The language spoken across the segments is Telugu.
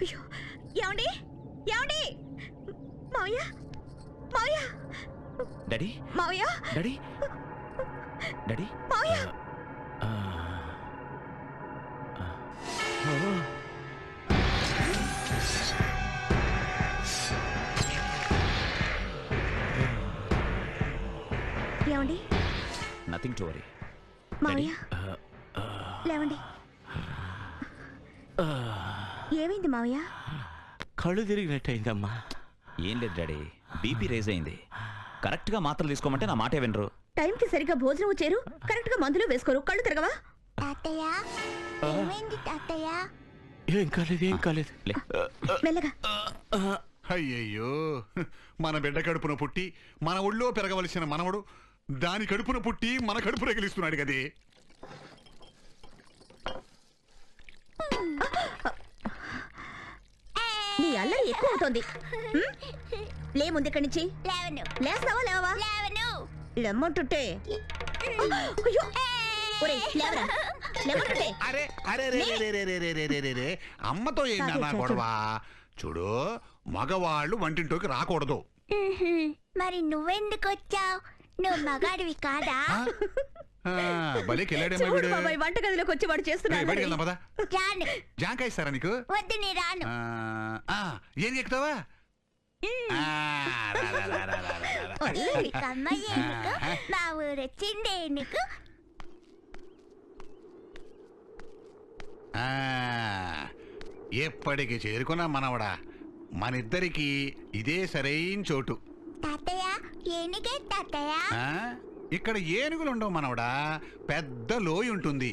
అయ్యో ఏమండి? ఏమండి? మావయ్య? మావయ్య? డాడీ? మావయ్య? డాడీ? డాడీ? మావయ్య. ఏమండి? నథింగ్ టు వరీ మావయ్య? లేవండి. ఏమైంది మావయ్య? కళ్ళు తిరిగినట్టయిందమ్మా ఏం లేదు డాడీ బీపీ రేజ్ అయింది. కరెక్ట్గా మాత్రలు తీసుకోమంటే నా మాటే వినరు. టైంకి సరిగ్గా భోజనం చేరు కరెక్ట్గా మందులు వేసుకోరు కళ్ళు తిరగవా? తాతయ్య ఏమైంది తాతయ్య? ఏం కాలేదు ఏం కాలేదు. లే. మెల్లగా. అయ్యయ్యో మన బిడ్డ కడుపున పుట్టి మన ఒళ్ళో పెరగవలసిన మనవడు దాని కడుపున పుట్టి మన కడుపు రగిలిస్తున్నాడు కదే. నీ అల్లరి ఎక్కువ అవుతోంది హ్మ్? లే ముందు ఇక్కడి నుంచి? లేవను. లేస్తావా లేవా లేవను. లెమ్మంటుంటే. అయ్యో! ఒరేయ్, లేవరా? లెమ్మంటుంటే. అరే అరే రే రే రే రే రే రే రే రే రే. అమ్మతో గొడవ? చూడు మగవాళ్ళు వంటింట్లోకి రాకూడదు. మరి నువ్వెందుకు వచ్చావు? నువ్వు మగాడివి కాదా? ఆ? ఆ, భలే కెళ్ళాడేమో చూడు వీడు. బాబాయ్ వంటగదిలోకి వచ్చి వాడు రేయ్, చేస్తున్నాడు బయటికి వెళ్దాం పదా. రాను జాంకాయ ఇస్తారా నీకు? వద్దు నీ రాను. ఆ, ఏం ఎక్కుతావా ఆ, రా, రా, రా, రా, రా, రా, రా. అల్లరి. కమ్మ ఎందుకు మా ఊరు వచ్చింది ఎందుకు ఎప్పటికి చేరుకున్నా మనవడా? మనిద్దరికి ఇదే సరైన చోటు. తాతయ్య ఆ? ఇక్కడ ఏనుగులు ఉండవు మనవడా. పెద్ద లోయ ఉంటుంది.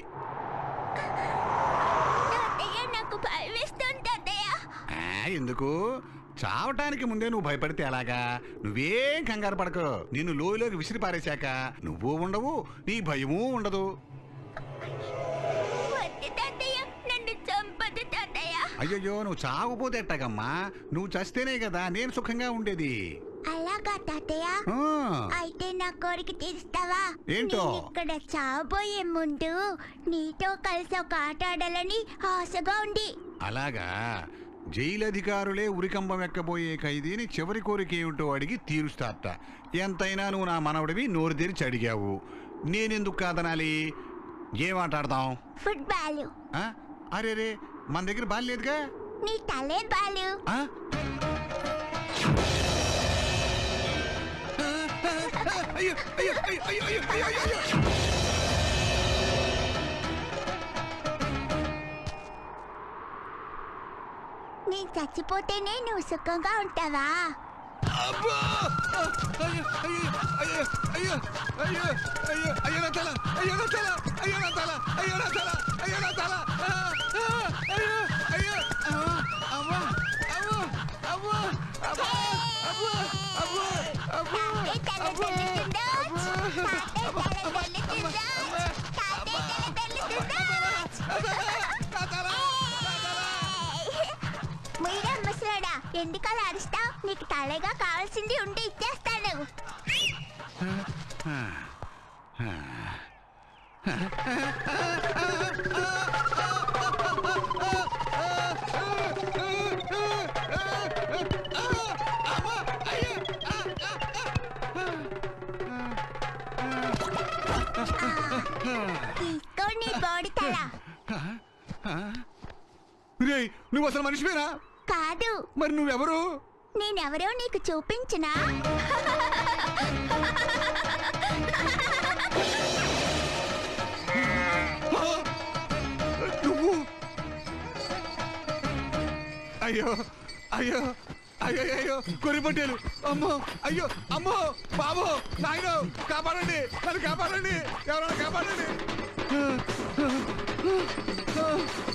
ఎందుకు? చావటానికి ముందే నువ్వు భయపడితే ఎలాగా? నువ్వేం కంగారు పడకు. నిన్ను లోయలోకి విసిరి పారేశాక నువ్వు ఉండవు నీ భయమూ ఉండదు. అయ్యయ్యో నువ్వు చావపోతే ఎట్టాగమ్మా? నువ్వు చస్తేనే కదా నేను సుఖంగా ఉండేది. అలాగా తాతయ్య. అయితే నా కోరిక తీరుస్తావా? ఏంటో? ఇక్కడ చావబోయే ముందు నీతో కలిసి ఒక ఆట ఆడాలని ఆశగా ఉంది. అలాగా? జైలు అధికారులే ఉరికంబం ఎక్కబోయే ఖైదీని చివరి కోరిక ఏమిటో అడిగి తీరుస్తారట. ఎంతైనా నువ్వు నా మనవడివి నోరు తెరిచి అడిగావు. నేనెందుకు కాదనాలి? ఏం ఆడదాం ఫుట్బాల్? అరే రే మన దగ్గర బాల్ లేదుగా? నీ తలే బాలు? అయ్యో, అయ్యో, అయ్యో, అయ్యో, అయ్యో, అయ్యో, చచ్చిపోతేనే నువ్వు సుఖంగా ఉంటావా అయ్యో, అయ్యో, అయ్యో, అయ్యో, అయ్యో, అయ్యో, అయ్యో నా తల, అయ్యో నా తల, అయ్యో నా తల, అయ్యో నా తల, అయ్యో నా తల. తలగా కావాల్సింది ఉంటే ఇచ్చేస్తాను. తీసుకో నీ బోడి తల. రేయ్, నువ్వు అసలు మనిషివేనా? కాదు. మరి నువ్వెవరు? నేనెవరో నీకు చూపించనా? నువ్వు. అయ్యో అయ్యో. అయ్యో అయ్యో కొరి పట్టారు అమ్మో అయ్యో అమ్మో బాబు నాయన కాపాడండి నన్ను కాపాడండి ఎవరైనా కాపాడండి.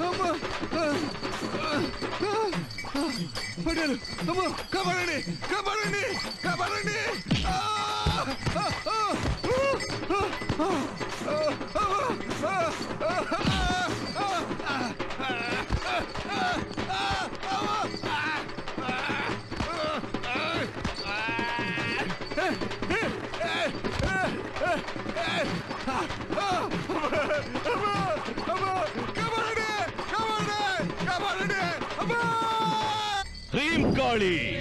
అమ్మో పట్టేలు అమ్మో కాపాడండి కాపాడండి కాపాడండి. Bengali.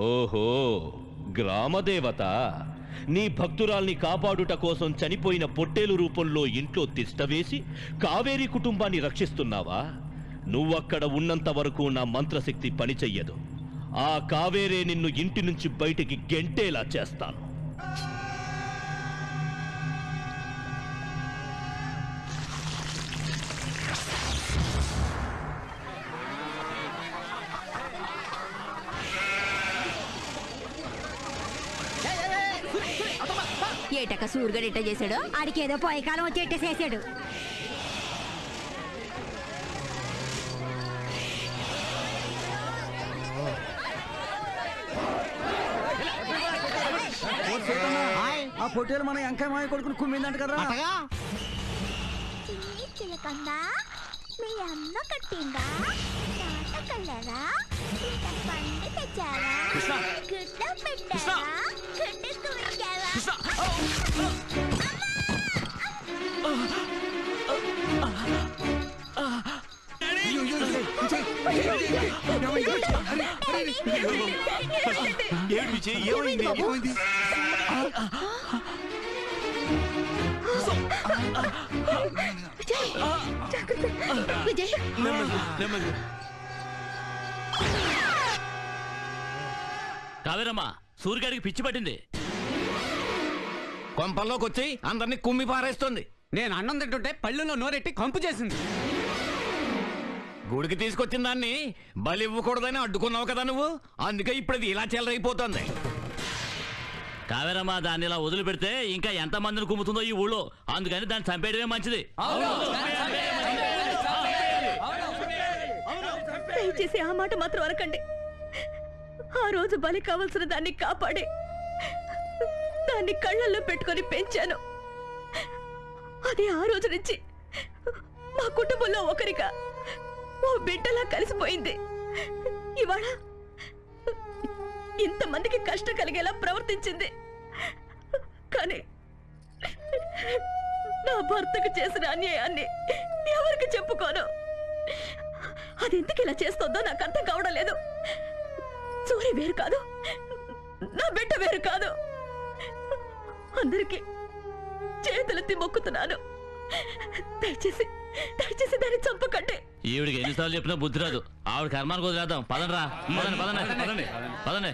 ఓహో గ్రామదేవత. నీ భక్తురాల్ని కాపాడుట కోసం చనిపోయిన పొట్టేలు రూపంలో ఇంట్లో తిష్టవేసి కావేరి కుటుంబాన్ని రక్షిస్తున్నావా? నువ్వక్కడ ఉన్నంత వరకు నా మంత్రశక్తి పనిచెయ్యదు. ఆ కావేరే నిన్ను ఇంటి నుంచి బయటికి గెంటేలా చేస్తాను. ఏటక్క సూర్యుడు ఎట్ట చేశాడు ఆడికి ఏదో పోయి కాలం వచ్చి ఎట్టేసేసాడు ఆ పొట్టేలు మన ఎంకాయ మాయ కొడుకుని కుమ్మిందంట కదరా. చిన్ని చిలకంద మీ అమ్మ కట్టిందా? నాటకల్లరా ఇంత పండు తెచ్చారా? గుడ్డ పెట్టారా? గుడ్డ కూర్చావా ఏమిటి విజయ్ ఏమైంది? ఏమైంది? విజయ్ నెమ్మది నెమ్మది కావేరమ్మా సూర్యగాడికి పిచ్చి పట్టింది. కొంపల్లోకి వచ్చి అందరినీ కుమ్మి పారేస్తుంది. నేను అన్నం తింటుంటే పళ్ళులో నోరెట్టి కంపు చేసింది. గుడికి తీసుకొచ్చిన దాన్ని బలి ఇవ్వకూడదని అడ్డుకున్నావు కదా నువ్వు? అందుకే ఇప్పుడు ఇలా చెలరైపోతుంది. కావేరమ్మా దాన్ని ఇలా వదిలిపెడితే ఇంకా ఎంత మందిని కుమ్ముతుందో ఈ ఊళ్ళో. అందుకని దాన్ని చంపేయడమే మంచిది. దయచేసి ఆ మాట మాత్రం అనకండి. ఆ రోజు బలి కావలసిన దాన్ని కాపాడి దాన్ని కళ్ళల్లో పెట్టుకొని పెంచాను. అది ఆ రోజు నుంచి మా కుటుంబంలో ఒకరిగా ఓ బిడ్డలా కలిసిపోయింది. ఇవాళ ఇంతమందికి కష్టం కలిగేలా ప్రవర్తించింది. కానీ నా భర్తకు చేసిన అన్యాయాన్ని ఎవరికి చెప్పుకోను? అది ఎందుకు ఇలా చేస్తుందో నాకు అర్థం కావడం లేదు. సూర్య వేరు కాదు. నా బిడ్డ వేరు కాదు. అందరికీ చేతులెత్తి మొక్కుతున్నాను. దయచేసి దయచేసి దాన్ని చంపకండి. ఈవిడికి ఎన్నిసార్లు చెప్పినా బుద్ధి రాదు. ఆవిడ కర్మానికి వదిలేద్దాం. పదండి రా పదండి పదండి పదండి.